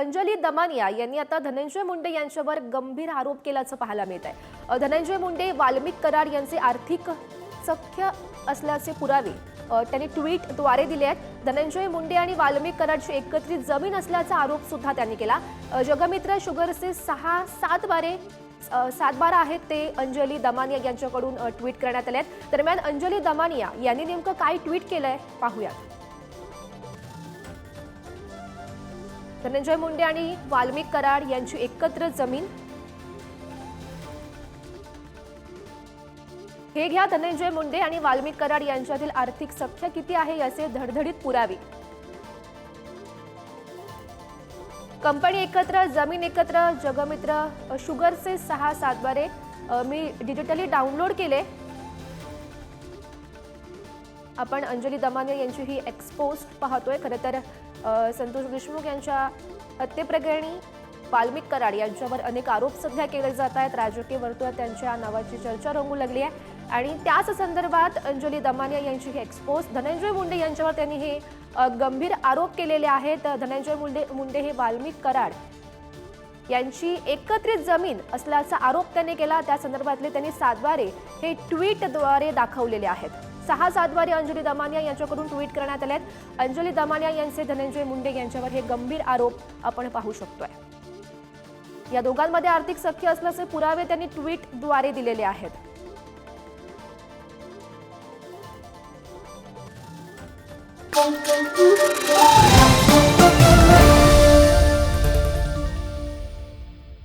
अंजली दमानिया यांनी आता धनंजय मुंडे यांच्यावर गंभीर आरोप केल्याचं पाहायला मिळत आहे. धनंजय मुंडे वाल्मिक कराड यांचे आर्थिक सख्य असल्याचे पुरावे त्यांनी ट्विटद्वारे दिले आहेत. धनंजय मुंडे आणि वाल्मिक कराडची एकत्रित जमीन असल्याचा आरोप सुद्धा त्यांनी केला. जगमित्र शुगरचे सहा सात बारे सात बारा आहेत ते अंजली दमानिया यांच्याकडून ट्विट करण्यात आले आहेत. दरम्यान अंजली दमानिया यांनी नेमकं काय ट्विट केलंय पाहूयात. धनंजय मुंडे आणि वाल्मिक कराड यांची एकत्र जमीन. हे घ्या धनंजय मुंडे आणि वाल्मिक कराड यांच्यातील आर्थिक सख्य किती आहे याचे धडधडीत पुरावे. कंपनी एकत्र जमीन एकत्र जगमित्र शुगरचे सहा सातबारे मी डिजिटली डाउनलोड केले. आपण अंजली दमानिया यांची ही एक्सपोस्ट पाहतोय. खरं तर संतोष देशमुख यांच्या हत्येप्रकरणी वाल्मिक कराड यांच्यावर अनेक आरोप सध्या केले जात आहेत. राजकीय वर्तुळात त्यांच्या नावाची चर्चा रंगू लागली आहे. आणि त्याच संदर्भात अंजली दमानिया यांची ही एक्सपोज धनंजय मुंडे यांच्यावर त्यांनी हे गंभीर आरोप केलेले आहेत. धनंजय मुंडे मुंडे हे वाल्मिक कराड यांची एकत्रित जमीन असल्याचा आरोप त्यांनी केला. त्या संदर्भातले त्यांनी सातवारे हे ट्विटद्वारे दाखवलेले आहेत. सहा सातवारी अंजली दमानिया यांच्याकडून ट्विट करण्यात आले आहेत अंजली दमानिया यांचे धनंजय मुंडे यांच्यावर हे गंभीर आरोप आपण पाहू शकतोय. या दोघांमध्ये आर्थिक सख्य असल्याचे पुरावे त्यांनी ट्विटद्वारे दिलेले आहेत.